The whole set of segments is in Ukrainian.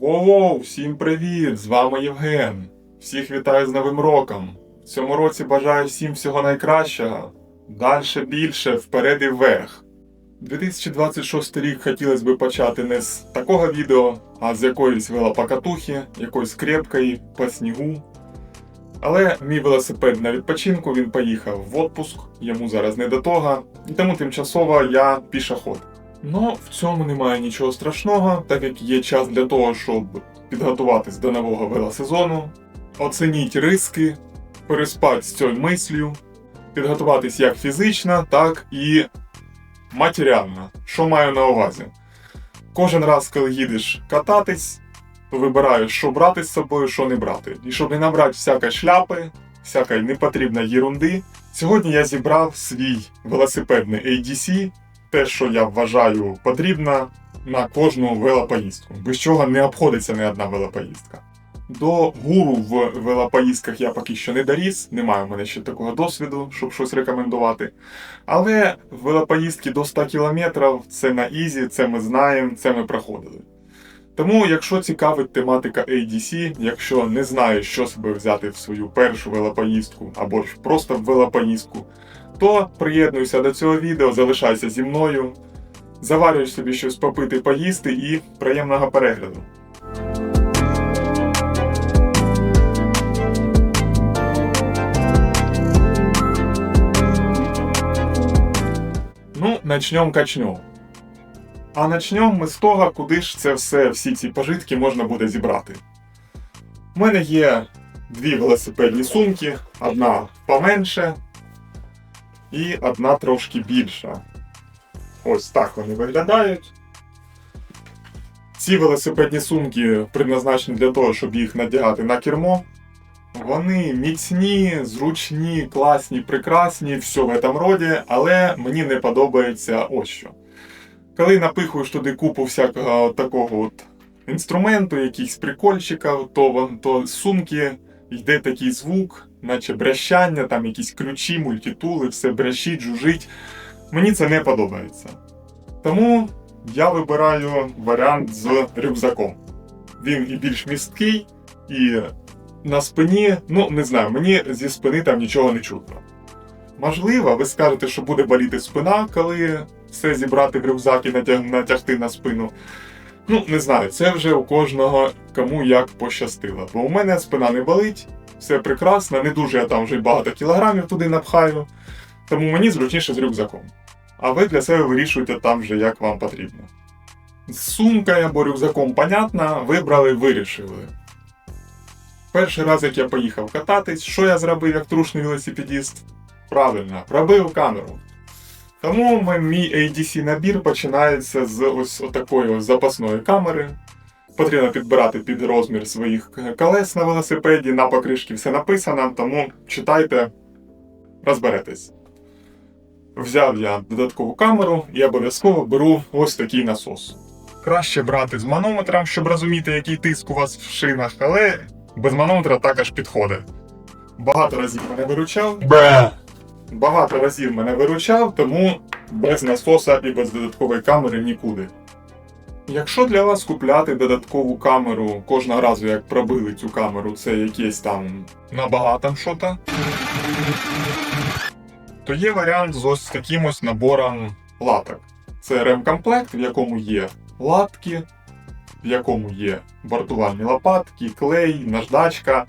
Воу, всім привіт! З вами Євген. Всіх вітаю з Новим роком. В цьому році бажаю всім всього найкращого. Дальше більше, вперед і вверх. 2026 рік хотілося б почати не з такого відео, а з якоїсь велопокатухи, якоїсь крепкої, по снігу. Але мій велосипед на відпочинку він поїхав в отпуск, йому зараз не до того, і тому тимчасово я пішоход. Ну, в цьому немає нічого страшного, так як є час для того, щоб підготуватись до нового велосезону, оцініть риски, переспати з цією мислю, підготуватись як фізично, так і матеріально. Що маю на увазі? Кожен раз, коли їдеш кататись, то вибираєш, що брати з собою, що не брати. І щоб не набрати всякої шляпи, всякої непотрібної єрунди, сьогодні я зібрав свій велосипедний ADC, те, що я вважаю потрібно на кожну велопоїздку, без чого не обходиться ні одна велопоїздка. До гуру в велопоїздках я поки що не доріс, немає в мене ще такого досвіду, щоб щось рекомендувати. Але велопоїздки до 100 км це на ізі, це ми знаємо, це ми проходили. Тому, якщо цікавить тематика ADC, якщо не знаєш, що себе взяти в свою першу велопоїздку або ж просто в велопоїздку, то приєднуйся до цього відео, залишайся зі мною, заварюй собі щось попити, поїсти і приємного перегляду. Ну, начнем качнем. А начнем ми з того, куди ж це все, всі ці пожитки можна буде зібрати. У мене є дві велосипедні сумки, одна поменше і одна трошки більша. Ось так вони виглядають. Ці велосипедні сумки предназначені для того, щоб їх надягати на кермо. Вони міцні, зручні, класні, прекрасні, все в этом роді, але мені не подобається ось що. Коли напихуєш туди купу всякого такого от інструменту, якихось прикольчиків, то, то сумки йде такий звук, наче брящання, там якісь ключі, мультитули, все брящить, жужить. Мені це не подобається. Тому я вибираю варіант з рюкзаком. Він і більш місткий, і на спині, ну не знаю, мені зі спини там нічого не чутно. Можливо, ви скажете, що буде боліти спина, коли все зібрати в рюкзак і натяг... натягти на спину. Ну, не знаю, це вже у кожного кому як пощастило. Бо у мене спина не болить, все прекрасно, не дуже я там вже багато кілограмів туди напхаю, тому мені зручніше з рюкзаком. А ви для себе вирішуєте там вже як вам потрібно. З сумкою або рюкзаком, понятно, вибрали, вирішили. Перший раз, як я поїхав кататись, що я зробив як трушний велосипедіст? Правильно, пробив камеру. Тому мій ADC набір починається з ось такої запасної камери. Потрібно підбирати під розмір своїх колес на велосипеді, на покришці все написано, тому читайте, розберетесь. Взяв я додаткову камеру і обов'язково беру ось такий насос. Краще брати з манометром, щоб розуміти, який тиск у вас в шинах, але без манометра також підходить. Багато разів мене виручав. Багато разів мене виручав, тому без насоса і без додаткової камери нікуди. Якщо для вас купляти додаткову камеру кожного разу, як пробили цю камеру, це якесь там набагато що-то, то є варіант з ось таким ось набором латок. Це ремкомплект, в якому є латки, в якому є бортувальні лопатки, клей, наждачка.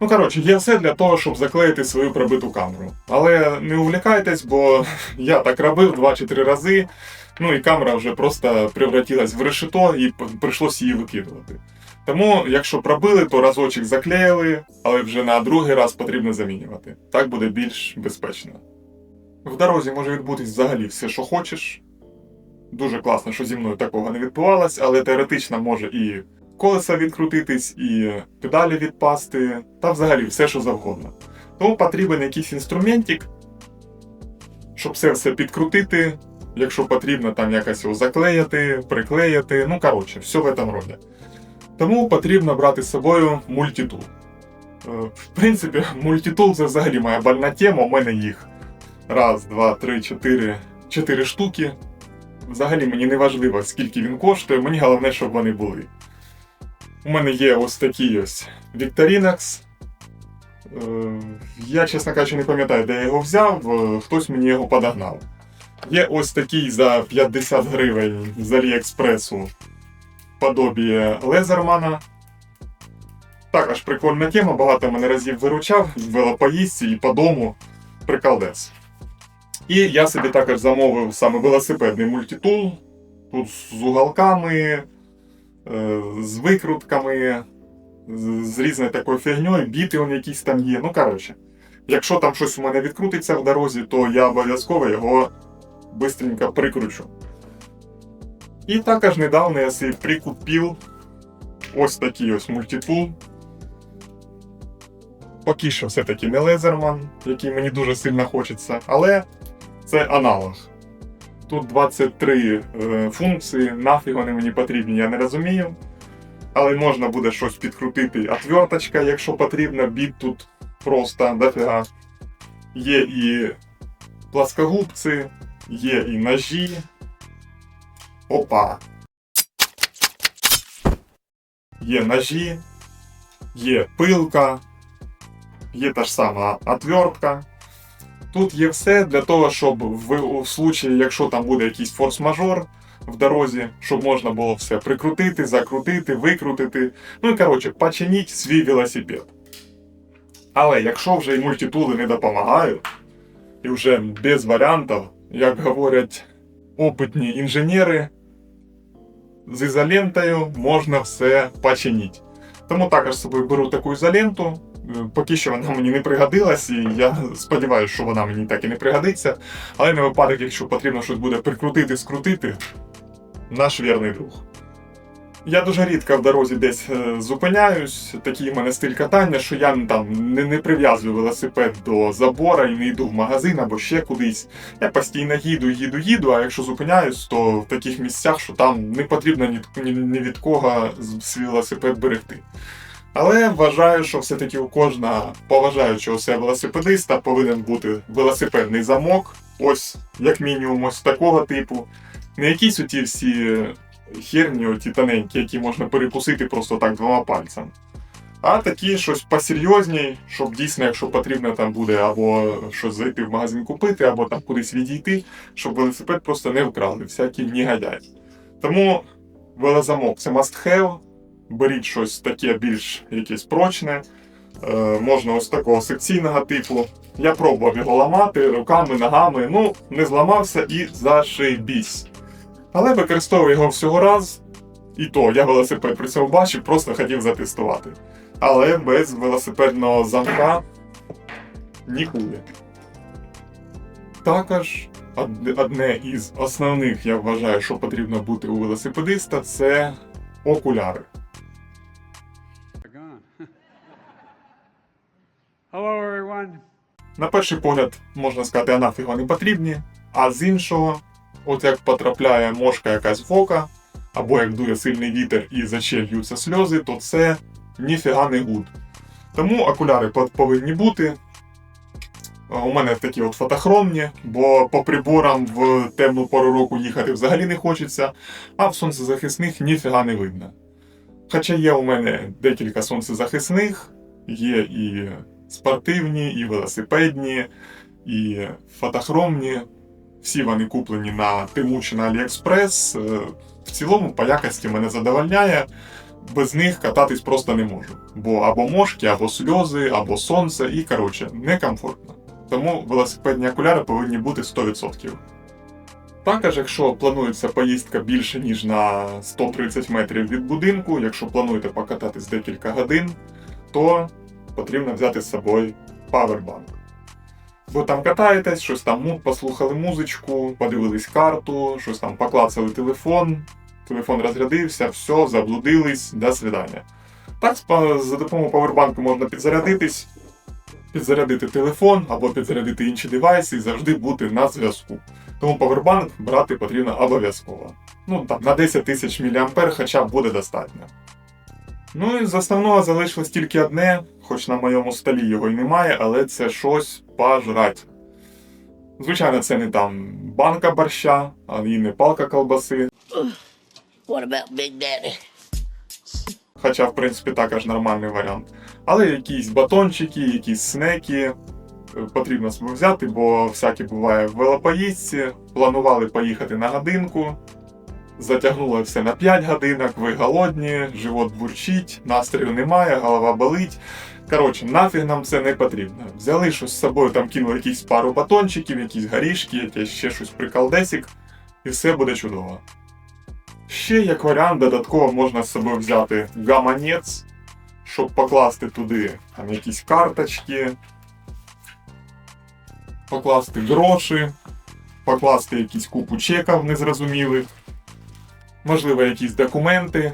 Ну, коротше, є все для того, щоб заклеїти свою пробиту камеру. Але не увлікайтесь, бо я так робив два чи три рази. Ну і камера вже просто превратилась в решето і прийшлось її викидувати. Тому, якщо пробили, то разочок заклеїли, але вже на другий раз потрібно замінювати. Так буде більш безпечно. В дорозі може відбутись взагалі все, що хочеш. Дуже класно, що зі мною такого не відбувалось, але теоретично може і колеса відкрутитись, і педалі відпасти, та взагалі все, що завгодно. Тому потрібен якийсь інструментик, щоб це все підкрутити, якщо потрібно там якось його заклеїти, приклеїти, ну коротше, все в этом роді. Тому потрібно брати з собою мультитул. Е, В принципі, мультитул це взагалі моя больна тема, у мене їх раз, два, три, чотири, чотири штуки. Взагалі мені не важливо, скільки він коштує, мені головне, щоб вони були. У мене є ось такий ось Victorinox. Е, Я, чесно кажучи, не пам'ятаю, де я його взяв, е, хтось мені його подогнав. Є ось такий за 50 гривень з Аліекспресу подобіє Лезермана. Також прикольна тема, багато мене разів виручав в велопоїздці і по дому приколдес. І я собі також замовив саме велосипедний мультитул. Тут з уголками, з викрутками, з- різною такою фігньою, біти он якісь там є. Ну, коротше, якщо там щось у мене відкрутиться в дорозі, то я обов'язково його быстренько прикручу. І також недавно я собі прикупив ось такий ось мультитул. Поки що все-таки не Лезерман, який мені дуже сильно хочеться, але це аналог. Тут 23 е, функції, нафіг вони мені потрібні, я не розумію. Але можна буде щось підкрутити. Отверточка, якщо потрібно, біт тут просто дофіга. Є і пласкогубці, є і ножі. Опа. Є ножі, є пилка, є та ж сама отвертка. Тут є все для того, щоб в, в случаї, якщо там буде якийсь форс-мажор в дорозі, щоб можна було все прикрутити, закрутити, викрутити. Ну і коротше, починіть свій велосипед. Але якщо вже і мультитули не допомагають, і вже без варіантів, як говорять опитні інженери, з ізолентою можна все починити. Тому також з собою беру таку ізоленту. Поки що вона мені не пригодилась, і я сподіваюся, що вона мені так і не пригодиться. Але на випадок, якщо потрібно щось буде прикрутити, скрутити, наш вірний друг. Я дуже рідко в дорозі десь е, зупиняюсь. Такий в мене стиль катання, що я там не, не прив'язую велосипед до забора і не йду в магазин або ще кудись. Я постійно їду, їду, їду, а якщо зупиняюсь, то в таких місцях, що там не потрібно ні, ні, ні від кого свій велосипед берегти. Але вважаю, що все-таки у кожного поважаючого себе велосипедиста повинен бути велосипедний замок. Ось, як мінімум, ось такого типу. Не якісь оті всі херні, оті тоненькі, які можна перекусити просто так двома пальцями. А такі щось посерйозні, щоб дійсно, якщо потрібно, там буде або щось зайти в магазин купити, або там кудись відійти, щоб велосипед просто не вкрали, всякі негодяї. Тому велозамок це must have. Беріть щось таке більш якесь прочне. Е, можна ось такого секційного типу. Я пробував його ламати руками, ногами. Ну, не зламався і зашибісь. Але використовую його всього раз. І то я велосипед при цьому бачив, просто хотів затестувати. Але без велосипедного замка нікуди. Також одне із основних, я вважаю, що потрібно бути у велосипедиста, це окуляри. Gone. Hello, everyone. На перший погляд, можна сказати, а нафіг вони потрібні, а з іншого, от як потрапляє мошка якась в око, або як дує сильний вітер і з очей льються сльози, то це ніфіга не гуд. Тому окуляри повинні бути. У мене такі от фотохромні, бо по приборам в темну пору року їхати взагалі не хочеться, а в сонцезахисних ніфіга не видно. Хоча є у мене декілька сонцезахисних, є і спортивні, і велосипедні, і фотохромні. Всі вони куплені на Тиму чи на AliExpress. Е, В цілому по якості мене задовольняє. Без них кататись просто не можу. Бо або мошки, або сльози, або сонце, і коротше, некомфортно. Тому велосипедні окуляри повинні бути 100%. Також, якщо планується поїздка більше ніж на 130 метрів від будинку, якщо плануєте покататись декілька годин, то потрібно взяти з собою павербанк. Бо там катаєтесь, щось там послухали музичку, подивились карту, щось там поклацали телефон, телефон розрядився, все, заблудились, до свидання. Так, за допомогою павербанку можна підзарядитись, підзарядити телефон або підзарядити інші девайси і завжди бути на зв'язку. Тому павербанк брати потрібно обов'язково. Ну там на 10 тисяч мА хоча б буде достатньо. Ну і з основного залишилось тільки одне, хоч на моєму столі його й немає, але це щось пожрать. Звичайно, це не там банка борща, а і не палка колбаси. What about Big Daddy? хоча, в принципі, також нормальний варіант. Але якісь батончики, якісь снеки потрібно собі взяти, бо всяке буває в велопоїздці. Планували поїхати на годинку. Затягнуло все на 5 годинок, ви голодні, живот бурчить, настрою немає, голова болить. Коротше, нафіг нам це не потрібно. Взяли щось з собою, там кинули якісь пару батончиків, якісь горішки, якесь ще щось приколдесик, і все буде чудово. Ще як варіант, додатково можна з собою взяти гаманець, щоб покласти туди там, якісь карточки, покласти гроші, покласти якісь купу чеків незрозумілих, можливо, якісь документи.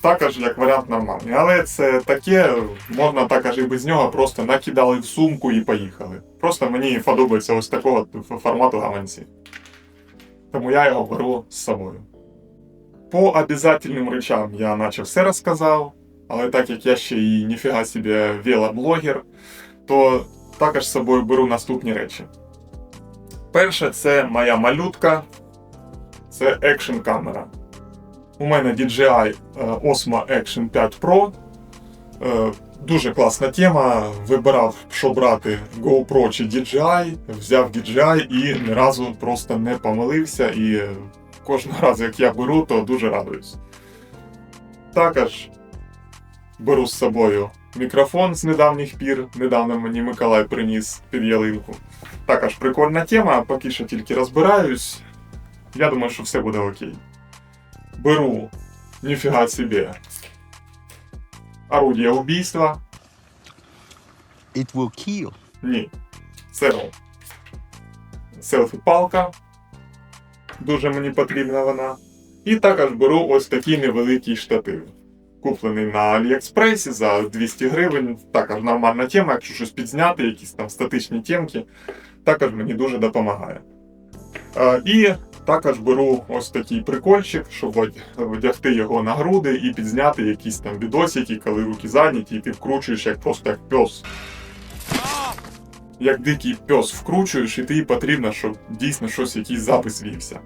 Також як варіант нормальний. Але це таке, можна також і без нього, просто накидали в сумку і поїхали. Просто мені подобається ось такого формату гаманці. Тому я його беру з собою. По обязательним речам я наче все розказав, але так як я ще і ніфіга собі велоблогер, то також з собою беру наступні речі. Перше, це моя малютка, це екшн камера. У мене DJI е, Osmo Action 5 Pro. Е, Дуже класна тема. Вибирав, що брати GoPro чи DJI, взяв DJI і ні разу просто не помилився. І кожного разу, як я беру, то дуже радуюсь. Також беру з собою мікрофон з недавніх пір. Недавно мені Миколай приніс під ялинку. Також прикольна тема, поки що тільки розбираюсь. Я думаю, що все буде окей. Беру ніфіга собі. Орудие убийства. It will kill. Ні. Це селфі-палка. Дуже мені потрібна вона. І також беру ось такий невеликий штатив. Куплений на Аліекспресі за 200 гривень. Також нормальна тема, якщо щось підзняти, якісь там статичні темки. Також мені дуже допомагає. Е, І також беру ось такий прикольчик, щоб одягти його на груди і підзняти якісь там відосики, коли руки зайняті, і ти вкручуєш як просто як пес. Як дикий пес вкручуєш, і тобі потрібно, щоб дійсно щось якийсь запис вівся.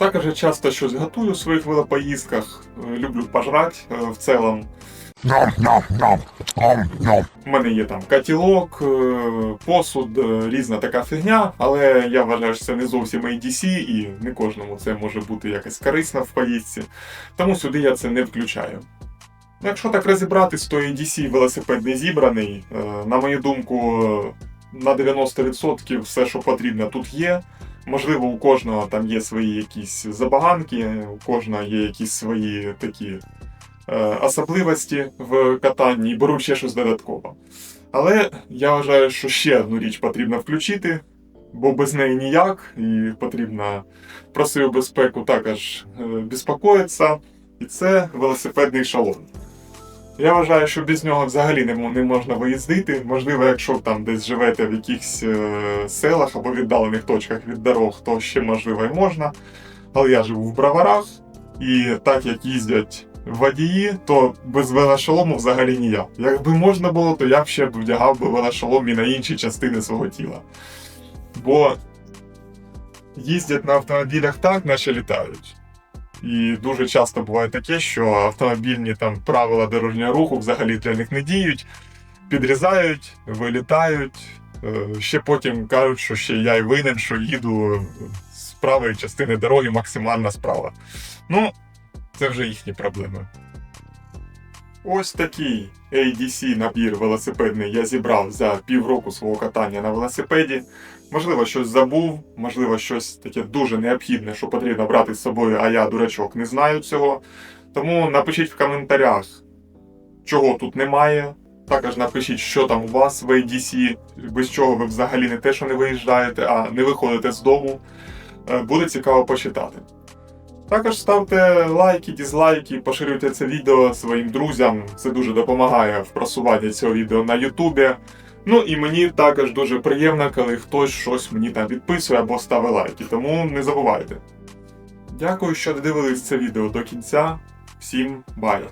Також я часто щось готую в своїх велопоїздках, е, люблю пожрати е, в цілому. У мене є там котілок, е, посуд, різна така фігня, але я вважаю, що це не зовсім ADC і не кожному це може бути якось корисно в поїздці. Тому сюди я це не включаю. Якщо так розібратись, то ADC велосипед не зібраний. На мою думку, на 90% все, що потрібно, тут є. Можливо, у кожного там є свої якісь забаганки, у кожного є якісь свої такі е, особливості в катанні і беру ще щось додатково. Але я вважаю, що ще одну річ потрібно включити, бо без неї ніяк, і потрібно про свою безпеку також е, безпокоїтися. І це велосипедний шалон. Я вважаю, що без нього взагалі не, можна виїздити. Можливо, якщо там десь живете в якихось е, селах або віддалених точках від дорог, то ще можливо і можна. Але я живу в броварах, і так як їздять водії, то без велошолому взагалі ніяк. Якби можна було, то я б ще вдягав би велошолом і на інші частини свого тіла. Бо їздять на автомобілях так, наче літають. І дуже часто буває таке, що автомобільні там правила дорожнього руху взагалі для них не діють, підрізають, вилітають. е, Ще потім кажуть, що ще я й винен, що їду з правої частини дороги максимальна справа. Ну, це вже їхні проблеми. Ось такий ADC набір велосипедний я зібрав за півроку свого катання на велосипеді. Можливо, щось забув, можливо, щось таке дуже необхідне, що потрібно брати з собою, а я, дурачок, не знаю цього. Тому напишіть в коментарях, чого тут немає. Також напишіть, що там у вас в ADC, без чого ви взагалі не те, що не виїжджаєте, а не виходите з дому. Е, Буде цікаво почитати. Також ставте лайки, дізлайки, поширюйте це відео своїм друзям. Це дуже допомагає в просуванні цього відео на Ютубі. Ну і мені також дуже приємно, коли хтось щось мені там підписує або ставить лайки, тому не забувайте. Дякую, що додивились це відео до кінця. Всім бай!